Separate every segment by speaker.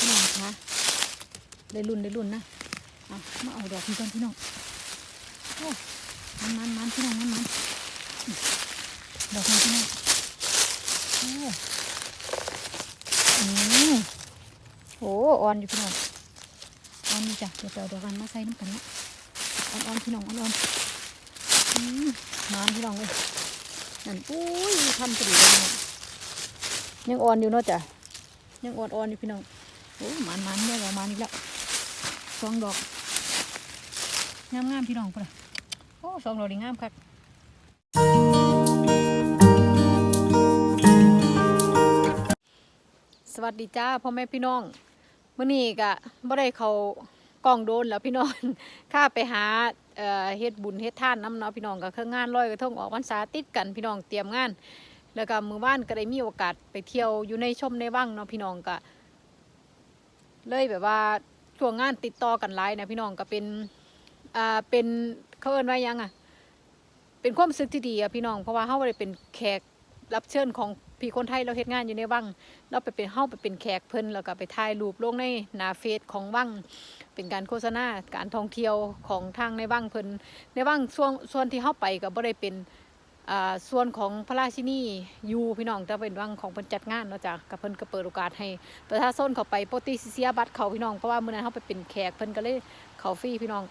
Speaker 1: พี่น้องขาได้รุ่นได้รุ่นนะเอามาเอาดอกนี้ก่อนพี่น้องโอ้มันมันมันพี่น้องมันมันดอกนี้พี่น้องโอ้อืมโอ้อ่อนอยู่พี่น้องอ่อนนี่จ้ะเดี๋ยวเอาดอกกันมาใส่น้ำกันนะอ่อนๆพี่น้องอ่อนๆอืมมันพี่น้องเลยนั่นอุ้ยทำกระดิ่งพี่น้องยังอ่อนอยู่เนาะจ้ะยังอ่อนๆอยู่พี่น้อง อ้มันมันได้แล้วมันอีกแล้วสองดอกงามงามๆพี่น้องพุ่นน่ะโอ้สองดอกนี่งามคักสวัสดีจ้าพ่อแม่พี่น้องเมื้อนี้ก็บ่ได้เขากล้องโดนแล้วพี่น้องข้าไปหาเฮ็ดบุญเฮ็ดท่านน้ำเนาะพี่น้องก็คืองานลอยกระทงออกพรรษาติดกันพี่น้องเตรียมงาน แล้วก็มือบ้านก็ได้มีโอกาสไปเที่ยวอยู่ในชมในวังเนาะพี่น้องก็ เลยแบบว่าช่วงงานติดต่อกันหลายนะพี่น้องก็เป็นอ่าเป็นเขาเอิ้นว่ายังอะเป็นความรู้สึกที่ดีอะพี่น้องเพราะว่าเฮาบ่ได้เป็นแขกรับเชิญของพี่คนไทยเราเฮ็ดงานอยู่ในวังเราไปเป็นเฮาไปเป็นแขกเพิ่นแล้วก็ไปถ่ายรูปลงในหน้าเฟซของวังเป็นการโฆษณาการท่องเที่ยวของทางในวังเพิ่นในวังส่วนส่วนที่เฮาไปก็บ่ได้เป็น ส่วนของพระราชินีอยู่พี่น้องจะเป็นวังของเพิ่นจัดงานเนาะจ้ะกับเพิ่นก็เปิดโอกาสให้ประชาชนเข้าไปโปกติเสียบัตรเขาพี่น้องเพราะว่ามื้อนั้นเฮาไปเป็นแขกเพิ่นก็เลยเขาฟรีพี่น้อง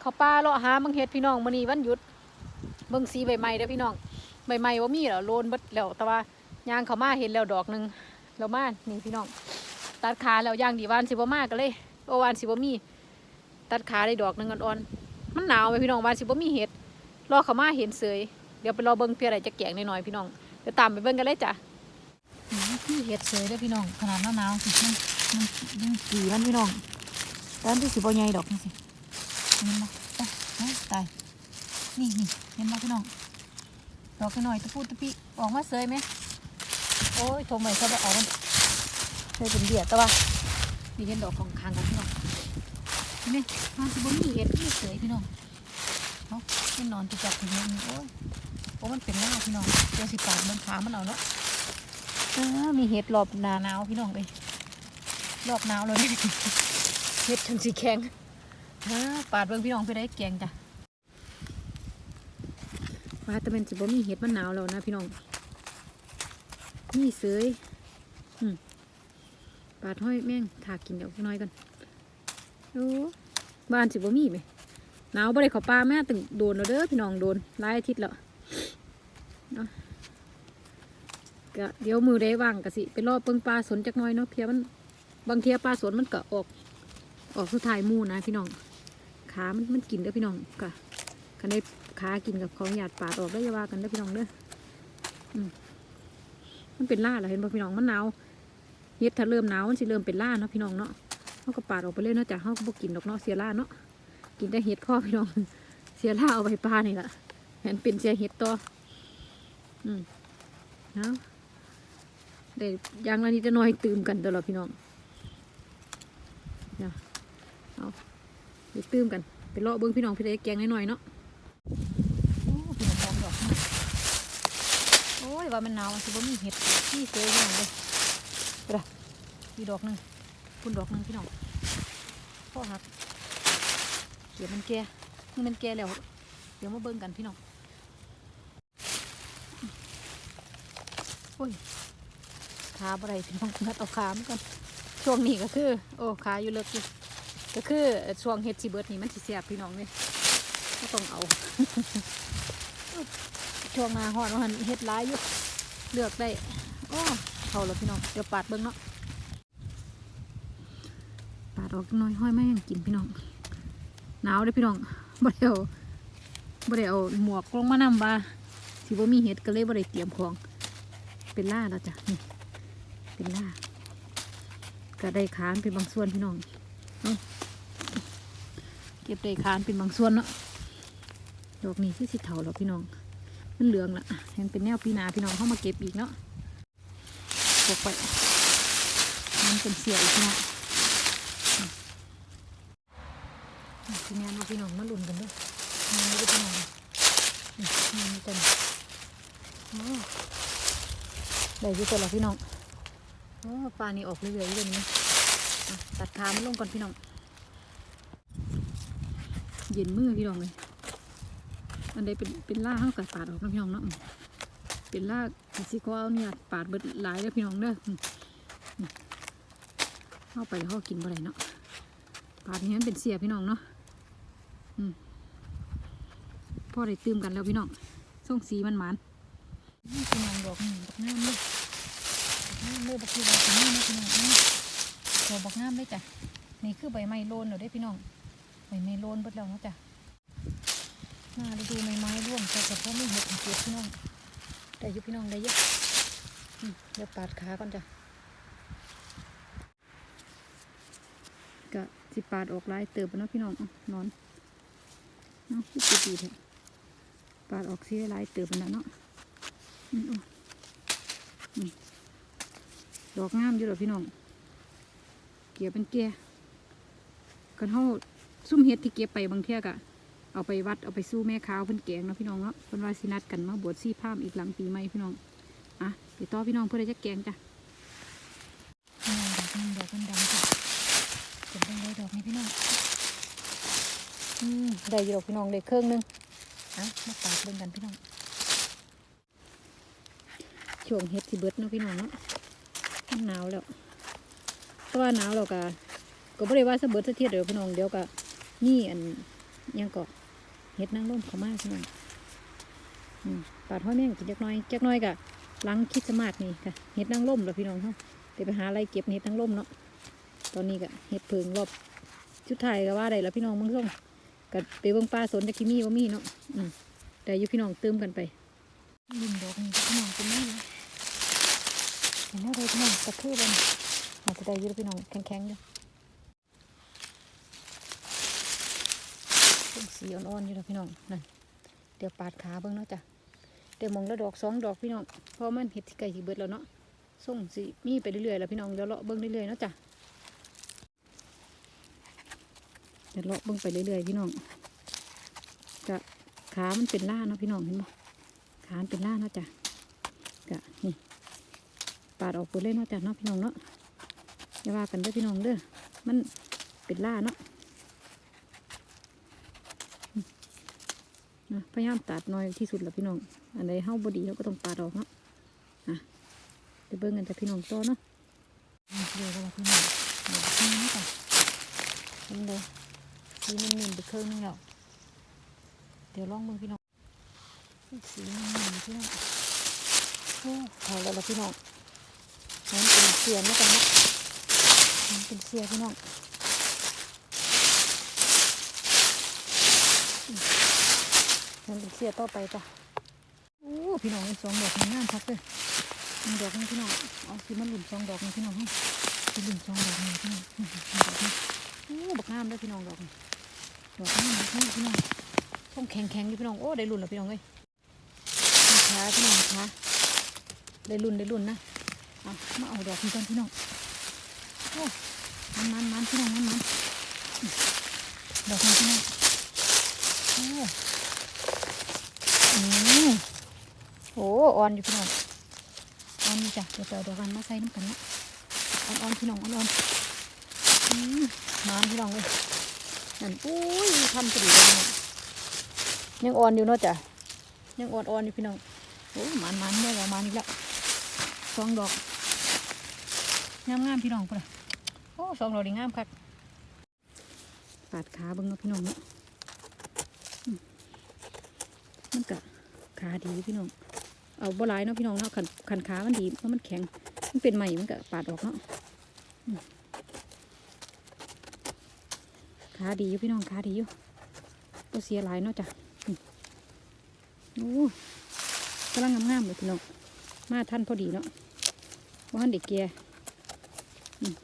Speaker 1: เขาป่าเลาะหามังเฮ็ดพี่น้องมื้อนี้วันหยุดเบิ่งสีใบไม้เด้อพี่น้องใบไม้บ่มีแล้วโลนเบิดแล้วแต่ว่ายางเขามาเห็นแล้วดอกหนึงแล้วมานี่พี่น้อง ตัดขาแล้วย่างดีวานสิบ่มาก็เลยโอวานสิบ่มี ตัดขาได้ดอกหนึงอ่อนๆมันหนาวไหมพี่น้องวานสิบ่มีเห็ดรอเขามาเห็นเสย เดี๋ยวไปรอเบิ้งเพียอะไรจะแกงหน่อยๆพี่น้องเดี๋ยวตามไปเบิ้งกันเลยจ้ะพี่เห็ดเสยเด้พี่น้องขนาดหนาวๆสิมันมันมันกี่มันพี่น้องตอนที่สิบใหญ่ดอกนี่สิเห็นบ่ตายตายนี่นี่เห็นบ่พี่น้องดอกหน่อยตะปูตะปีออกมาเสยไหมโอ้ยโทรใหม่เขาบ่ออกมันเคยเป็นเดียดแต่ว่านี่เห็นดอกของคางกันพี่น้องนี่มันสิบ่มีเห็ดมีเสยพี่น้องเขาเป็นนอนติดจับถึงนี้โอ้ย โอ้มันเป็นลาพี่น้องเดี๋ยวสิปาดเบิ่งขามันเอาเนาะมีเห็ดรอบหนาหนาวพี่น้องเลยรอบหนาวเลยเห็ดทันสีแข็งปาดเบิ่งพี่น้องไปได้แกงจ้ะว่าแต่เป็นสิบ่มีเห็ดมันหนาวแล้วนะพี่น้องนี่เสยอืมปาดห้อยแม่งถากกินเดี๋ยวน้อยกันโอ้บ้านสิบ่มีไหมหนาวบ่ได้ขอปลาแม่ตึงโดนแล้วเด้อพี่น้องโดนหลายอาทิตย์แล้ว ก็เดี๋ยวมือได้ว่างกะสิไปรอบเบิ่งปลาสนจักหน้อยเนาะเพียมันบางเทียปลาสนมันก็ออก ออกสุดท้ายมูนะพี่น้องขามันมันกินเด้อพี่น้องก็คันได้ขากินกับของหยาดปาดออกได้ยาว่ากันเด้อพี่น้องเด้อมันเป็นล่าเหรอเห็นบ่พี่น้องมันหนาวเฮ็ดถ้าเริ่มหนาวมันสิเริ่มเป็นล่าเนาะพี่น้องเนาะเขาก็ปาดออกไปเลยเนาะจ้ะเขาก็บ่กินดอกเนาะเสียล่าเนาะกินได้เห็ดพ่อพี่น้อง เสียล่าเอาไปปลานี่ล่ะเห็นเป็นเสียเห็ดต่อ อืมเนะได้อยังละนิดจะน้อยตื่มกันตลอดพี่น้องเอาเดี๋ยวเตื่มกันไปเลาะเบิ้งพี่น้องพี่ได้แกงน้อยๆเนาะโอ้พี่น้องพร้อมดอกมากโอ้ยว่ามันหนาวสิบ่มีเห็ดที่เซยอย่างเลยไปละมีดอกหนึ่งคุณดอกหนึ่งพี่น้องพ่อหักเดี๋ยวมันแก่นี่มันแก่แล้ว เดี๋ยวมาเบิ้งกันพี่น้อง อ้ยขาบ่ได้พี่น้องงัดเอาขามันก่อนช่วงนี้ก็คือ โอ้ขาอยู่เลิกอยู่ก็คือช่วงเฮ็ดสิเบิร์ดนี่มันสิเสียบพี่น้องเนี่ยก็ต้องเอา ช่วงหนาหอนวันเฮ็ดร้ายอยู่เลือกได้โอ้เขาแล้วพี่น้องเดี๋ยวปาดเบิ้งเนาะปาดออกน้อยห้อยไม่ยังกินพี่น้องหนาวเลยพี่น้องบ่ได้เอาบ่ได้เอาหมวกลงมานำว่าสิบ่มีเฮ็ดก็เลยบ่ได้เตรียมของ เป็นล่าแล้วจ้ะนี่เป็นล่าก็ได้ขานเป็นบางส่วนพี่น้องเก็บได้ขานเป็นบางส่วนเนาะดอกนี้คือสิเถาแล้วพี่น้อง มันเหลืองละเห็นเป็นแนวปีนาพี่น้องเข้ามาเก็บอีกเนาะปกไปมันเป็นเสียอีกนะทีนี้เนาะพี่น้องมาลุ้นกันด้วยนี่ก็พี่น้องนี่นี่กันโอ้ ได้อยี่ตัวละพี่น้องโอ้ปลานี่ออกเรื่อยๆเลยนี่ตัดขามันลงก่อนพี่น้องเย็นมือพี่น้องเลยอันใดเป็นเป็นล่าเข้ากับปาดออกนะพี่น้องเนาะเป็นล่าสิก็เอาเนี่ยปาดเบิดหลายเด้อพี่น้องเด้อะเข้าไปแล้วเขากินบ่ได้เนาะปาดนี้มันเป็นเสียพี่น้องเนาะพ่อได้ตื่มกันแล้วพี่น้องส่งสีมันหมัน นี่พี่น้องดอกนี่บักงามเลยบักงามเลยบักคือบักงามเลยพี่น้องนี่ดอกบักงามเลยจ้ะนี่คือใบไม้โลนแล้วเด้พี่น้องใบไม้โลนเบิดแล้วเนาะจ้ะหน้าฤดูไม้ไม้ร่วงแต่กับพ่อไม่เห็ดเก็บพี่น้องได้อยุพี่น้องได้เยอะเดี๋ยวปาดขาก่อนจ้ะกะสิปาดออกลายเติบไปเนาะพี่น้องนอนเนาะพี่ตีเถอะปาดออกสีลายเติบไปแล้วเนาะเอาอืม ดอกงามอยู่หรอพี่น้อง เกี่ยเป็นแก่กันเฮาซุ่มเห็ดที่เก็บไปบางเที่ยกะเอาไปวัดเอาไปสู้แม่ค้าวเพิ่นแกงเนาะพี่น้องเนาะเพิ่นว่าสินัดกันมาบวชซี่พราหมณ์อีกหลังปีใหม่พี่น้องอะไปต่อพี่น้องเพื่อได้จะแกงจ้ะพี่น้องดอกนึงดอกมันดำจ้ะเป็นได้เลยดอกนี้พี่น้องอืมได้อยู่ดอกพี่น้องได้เครื่องหนึงอะมาปาดเบิ่งกันพี่น้อง ช่วงเฮ็ดสิเบิดเนาะพี่น้องเนาะมันหนาวแล้ว เพราะว่าหนาวแล้วก็ก็บ่ได้ว่าสะเบิดสะเทียดเด้อพี่น้องเดี๋ยวก็นี่อันยังก็เห็ดนางร่มเขามากพี่น้องอืมปาดห้อยแม่งกินจักน้อยจักน้อยกะล้างคิดสมาสนี่ค่ะเห็ดนางร่มแล้วพี่น้องเขาเดี๋ยวไปหาอะไรเก็บเห็ดนางร่มเนาะตอนนี้กะเห็ดเพิงรอบชุดไทยก็ว่าได้แล้วพี่น้องมึงส่งกัไปเบิ่งปลาสนจะกิมีว่ามีเนาะอืมแต่อยู่พี่น้องเติมกันไปลินดอกนี่พี่น้องเป็นแม่เลยเห็นอะไรพี่น้องตะคือบันอาจจะได้ยืดพี่น้องแข็งๆอยู่สีอ่อนๆอยู่แล้วพี่น้องนั่นเดี๋ยวปาดขาเบิ่งเนาะจ้ะเดี๋ยวมองแล้วดอกสองดอกพี่น้องเพราะมันเห็ดที่ไก่ที่เบิดแล้วเนาะส่งสีมีไปเรื่อยๆแล้วพี่น้องเดี๋ยวเลาะเบิ่งเรื่อยๆเนาะจ้ะเดี๋ยวเลาะเบิ่งไปเรื่อยๆพี่น้องจะขามันเป็นล่าเนาะพี่น้องเห็นบ่ขามันเป็นล่าเนาะจ้ะกะนี่ ปาดออกไปเลยเนาะจ้ะเนาะพี่น้องเนาะอย่าว่ากันเด้อพี่น้องเด้อมันเป็นล่าเนาะนะพยายามตัดน้อยที่สุดแล้วพี่น้อง อันใดเฮ้าบดีเราก็ต้องตัดออกเนาะอะเดี๋ยวเบิ่งกันจากพี่น้องต่อเนาะเดี๋ยวเราพี่น้องเดี๋ยวพี่น้องก่อนเห็นเลยสีมันเนียนไปเครื่องนึงแล้วเดี๋ยวลองเบิ่งพี่น้องสีมันเนียนพี่น้องโอ้พอแล้วละพี่น้อง มันเป็นเสียนะจ๊ะนาะมันเป็นเสียพี่น้องมันเป็นเสียต่อไปจ้ะโอ้พี่น้องสองดอกมันงามพักเลยดอกนี่พี่น้องเอาสิมันหลุนสองดอกนี่พี่น้องให้สิหลุนสองดอกนี่พี่น้องดอกนี่โอ้บักงามเลยพี่น้องดอกนี่ดอกนี่ดอกนี่พี่น้องท้องแข็งแข็งอยู่พี่น้องโอ้ได้หลุนแล้วพี่น้องเอ้ยขาพี่น้องขาได้หลุนได้หลุนนะ เอามาเอาดอกนี้ก่อนพี่น้องโอ้มันมันมันพี่น้องมันมันดอกนี้พี่น้องโอ้อืมโอ้อ่อนอยู่พี่น้องอ่อนอยู่จ้ะเดี๋ยวเอาดอกกันมาใส่น้ำกันนะอ่อนๆพี่น้องอ่อนๆอืมนานพี่น้องเลยนั่นอุ้ยทำกระดิ่งพี่น้องยังอ่อนอยู่เนาะจ้ะยังอ่อนๆอยู่พี่น้องโอ้มันมันได้ประมาณนี้แล้วสองดอก งามๆพี่น้องพุ่นน่ะโอ้สองดอกดีงามคักปาดขาเบิ่งเนาะพี่น้องเนาะมันกะขาดีพี่น้อง เอาบ่ลายเนาะพี่น้องเนาะขันขันขามันดีเพราะมันแข็ง มันเป็นใหม่มันกะปาดออกเนาะขาดีอยู่พี่น้องขาดีอยู่ก็เสียหลายเนาะจ้ะโอ้กำลังงามๆเลยพี่น้อง มาท่านพอดีเนาะว่าท่านเด็กเกียร์อืม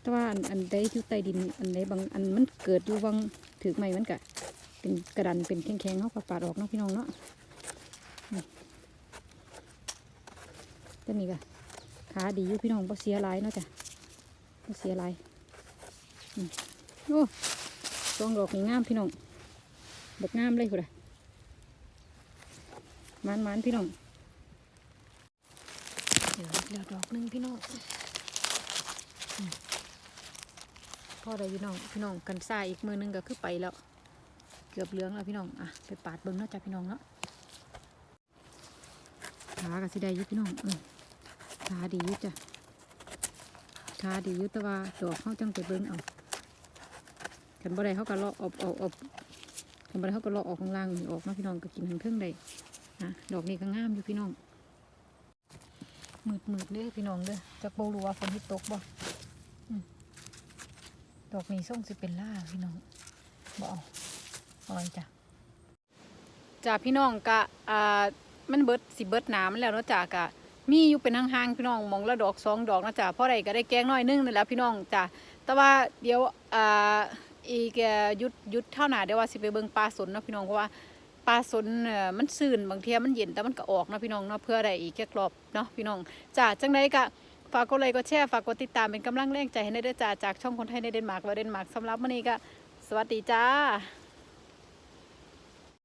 Speaker 1: แต่ว่าอันอันใดอยู่ใต้ดินอันใดบางอันมันเกิดอยู่บางถือไม้มันกะเป็นกระดันเป็นแข็งๆเขาก็ปาดออกเนาะพี่น้องเนาะนี่ตัวนี้กะขาดีอยู่พี่น้องบ่เสียลายเนาะจ้ะบ่เสียลายโอ้สองดอกนี่งามพี่น้องบกงามเลยคุณอะมันมันๆพี่น้องเดี๋ยวดอกหนึ่งพี่น้องอ พ่อได้พี่น้องพี่น้องกันซ่าอีกมือหนึงก็คือไปแล้ว เกือบเหลืองแล้วพี่น้องอะไปปาดเบิ้งเนาะจ้ะพี่น้องเนาะขาก็สิได้ยุพี่น้องเออขาดียุจ้ะขาดียุแต่ว่าดอกเขาจังไปเบิ้งเอากันบ่ได้เขาก็เลาะออกออกออกกันบ่ได้เขาก็เลาะออกข้างล่างนี่ออกนาะพี่น้องก็กินทางเทิงได้นะดอกนี้ก็งามอยู่พี่น้องมืดมืดเด้อพี่น้องเด้อจักบ่รู้ว่าฝนที่ตกบ่ ดอกนี้ส่งสิเป็นล่าพี่น้องบอาอร่อยจ้ะจ้าพี่น้องกะอ่ามันเบิดสิเบิดหนามแล้วเนาะจ้ากะมีอยู่เป็นห่างๆพี่น้องมองละดอกสองดอกนะจ้ะพราะใดก็ได้แกงน้อยนึงนี่นแหล้วพี่น้องจ้ะแต่ว่าเดี๋ยวอ่าอีกยุดยุดเท่าหนาเดี๋ยวว่าสิไปเบิ่งปลาสนเนาะพี่น้องเพราะว่าปลาสนมันซื่นบางเทีมันเย็นแต่มันก็ออกเนาะพี่น้องเนาะเพื่อได้อีกแค่กรอบเนาะพี่น้องจ้าจังไดกะ ฝากกดไลค์กดแชร์ฝากกดติดตามเป็นกำลังแรงใจให้ได้ด้อจ้าจากช่องคนไทยในเดนมาร์กว่าเดนมาร์กสำหรับมื้อนี้ก็สวัสดีจ้า